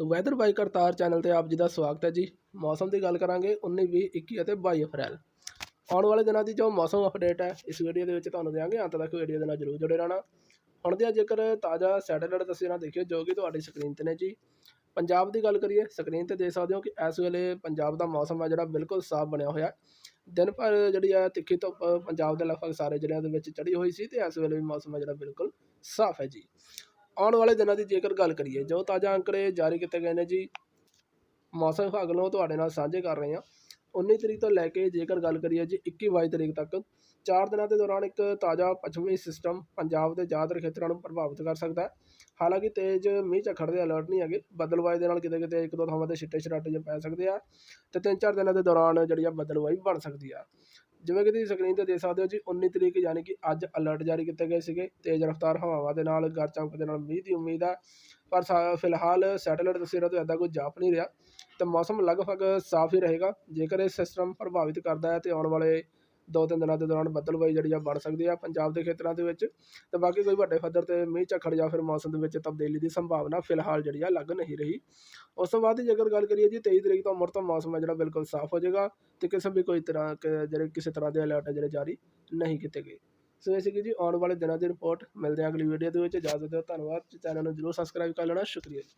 Weather ਬਾਈ Kartar channel ਤੇ ਆਪ ਜੀ ਦਾ ਸਵਾਗਤ ਹੈ ਜੀ। ਮੌਸਮ ਦੀ ਗੱਲ ਕਰਾਂਗੇ 19 20 21 ਅਤੇ 22 ਅਪ੍ਰੈਲ। ਆਉਣ ਵਾਲੇ ਦਿਨਾਂ ਦੀ ਜੋ ਮੌਸਮ ਅਪਡੇਟ ਹੈ, ਇਸ ਵੀਡੀਓ ਦੇ ਵਿੱਚ ਤੁਹਾਨੂੰ ਦਿਆਂਗੇ। ਅੰਤ ਤੱਕ ਵੀਡੀਓ ਦੇ ਨਾਲ ਜਰੂਰ ਜੁੜੇ ਰਹਿਣਾ। ਹੁਣ ਦੀਆਂ ਜੇਕਰ ਤਾਜ਼ਾ ਸੈਟੇਲਾਈਟ ਤਸਵੀਰਾਂ ਦੇਖਿਓ, ਜੋ ਕਿ ਤੁਹਾਡੀ ਸਕਰੀਨ ਤੇ ਨੇ ਜੀ। ਪੰਜਾਬ ਦੀ ਗੱਲ ਕਰੀਏ ਸਕਰੀਨ ਤੇ ਦੇਖ ਸਕਦੇ ਹੋ ਕਿ ਇਸ ਵੇਲੇ ਪੰਜਾਬ ਦਾ ਮੌਸਮ ਹੈ ਜਿਹੜਾ ਬਿਲਕੁਲ ਸਾਫ਼ ਬਣਿਆ ਹੋਇਆ ਦਿਨ ਭਰ ਜਿਹੜੀ ਹੈ ਤਿੱਖੀ ਧੁੱਪ ਪੰਜਾਬ ਦੇ ਲਗਭਗ ਸਾਰੇ ਜ਼ਿਲ੍ਹਿਆਂ ਦੇ ਵਿੱਚ ਚੜੀ ਹੋਈ ਸੀ ਤੇ ਇਸ ਵੇਲੇ ਵੀ ਮੌਸਮ ਹੈ ਜਿਹੜਾ ਬਿਲਕੁਲ ਸਾਫ਼ ਹੈ ਜੀ। ਆਉਣ ਵਾਲੇ ਦਿਨਾਂ ਦੀ ਜੇਕਰ ਗੱਲ ਕਰੀਏ ਜੋ ਤਾਜ਼ਾ ਅੰਕੜੇ ਜਾਰੀ ਕੀਤੇ ਗਏ ਨੇ ਜੀ, ਮੌਸਮ ਵਿਭਾਗ ਨੂੰ ਤੁਹਾਡੇ ਨਾਲ ਸਾਂਝੇ ਕਰ ਰਹੇ ਹਾਂ। 19 ਤਰੀਕ ਤੋਂ ਲੈ ਕੇ ਜੇਕਰ ਗੱਲ ਕਰੀਏ ਜੀ 21 22 ਤਰੀਕ ਤੱਕ, ਚਾਰ ਦਿਨਾਂ ਦੇ ਦੌਰਾਨ ਇੱਕ ਤਾਜ਼ਾ ਪੱਛਮੀ ਸਿਸਟਮ ਪੰਜਾਬ ਦੇ ਜ਼ਿਆਦਾਤਰ ਖੇਤਰਾਂ ਨੂੰ ਪ੍ਰਭਾਵਿਤ ਕਰ ਸਕਦਾ ਹੈ। ਹਾਲਾਂਕਿ ਤੇਜ਼ ਮੀਂਹ ਝੱਖੜ ਦੇ ਅਲਰਟ ਨਹੀਂ ਹੈਗੇ ਬਦਲਵਾਈ ਦੇ ਨਾਲ ਕਿਤੇ ਕਿਤੇ ਇੱਕ ਦੋ ਥਾਵਾਂ ਤੇ ਛਿੱਟੇ ਛਰਾਟੇ ਜਿਹੇ ਪੈ ਸਕਦੇ ਆ ਤੇ ਤਿੰਨ ਚਾਰ ਦਿਨਾਂ ਦੇ ਦੌਰਾਨ ਜਿਹੜੀ ਆ ਬਦਲਵਾਈ ਬਣ ਸਕਦੀ ਆ। ਜਿਵੇਂ ਕਿ ਤੁਸੀਂ ਸਕਰੀਨ ਤੇ ਦੇਖ ਸਕਦੇ ਹੋ ਜੀ 19 ਤਰੀਕ ਯਾਨੀ ਕਿ ਅੱਜ ਅਲਰਟ ਜਾਰੀ ਕੀਤੇ ਗਏ ਸੀਗੇ, ਤੇਜ਼ ਰਫ਼ਤਾਰ ਹਵਾਵਾਂ ਦੇ ਨਾਲ ਗਰ ਚਮਕ ਦੇ ਨਾਲ ਮੀਂਹ ਦੀ ਉਮੀਦ ਹੈ ਪਰ ਸਾ- ਫਿਲਹਾਲ ਸੈਟੇਲਾਈਟ ਤਸਵੀਰਾਂ ਤੋਂ ਇੱਦਾਂ ਕੋਈ ਜਾਪ ਨਹੀਂ ਰਿਹਾ ਤਾਂ ਮੌਸਮ ਲਗਭਗ ਸਾਫ਼ ਹੀ ਰਹੇਗਾ। ਜੇਕਰ ਇਹ ਸਿਸਟਮ ਪ੍ਰਭਾਵਿਤ ਕਰਦਾ ਹੈ ਤੇ ਆਉਣ ਵਾਲੇ ਦੋ ਤਿੰਨ ਦਿਨਾਂ ਦੇ ਦੌਰਾਨ ਬੱਦਲਬਾਈ ਜਿਹੜੀ ਆ ਬਣ ਸਕਦੀ ਆ ਪੰਜਾਬ ਦੇ ਖੇਤਰਾਂ ਦੇ ਵਿੱਚ। ਅਤੇ ਬਾਕੀ ਕੋਈ ਵੱਡੇ ਪੱਧਰ ਤੇ ਮੀਂਹ ਝੱਖੜ ਜਾਂ ਫਿਰ ਮੌਸਮ ਦੇ ਵਿੱਚ ਤਬਦੀਲੀ ਦੀ ਸੰਭਾਵਨਾ ਫਿਲਹਾਲ ਜਿਹੜੀ ਆ ਲੱਗ ਨਹੀਂ ਰਹੀ। ਉਸ ਤੋਂ ਬਾਅਦ ਜੇਕਰ ਗੱਲ ਕਰੀਏ ਜੀ ਤੇਈ ਤਰੀਕ ਤੋਂ ਮੁੜ ਤੋਂ ਮੌਸਮ ਹੈ ਜਿਹੜਾ ਬਿਲਕੁਲ ਸਾਫ਼ ਹੋ ਜਾਏਗਾ ਅਤੇ ਕਿਸੇ ਵੀ ਕੋਈ ਤਰ੍ਹਾਂ ਜਿਹੜੇ ਕਿਸੇ ਤਰ੍ਹਾਂ ਦੇ ਅਲਰਟ ਜਿਹੜੇ ਜਾਰੀ ਨਹੀਂ ਕੀਤੇ ਗਏ। ਸੋ ਇਹ ਸੀਗੀ ਜੀ ਆਉਣ ਵਾਲੇ ਦਿਨਾਂ ਦੀ ਰਿਪੋਰਟ ਮਿਲਦੇ ਹਾਂ ਅਗਲੀ ਵੀਡੀਓ ਦੇ ਵਿੱਚ। ਇਜਾਜ਼ਤ ਦਿਓ, ਧੰਨਵਾਦ। ਚੈਨਲ ਨੂੰ ਜਰੂਰ ਸਬਸਕ੍ਰਾਈਬ ਕਰ ਲੈਣਾ। ਸ਼ੁਕਰੀਆ ਜੀ।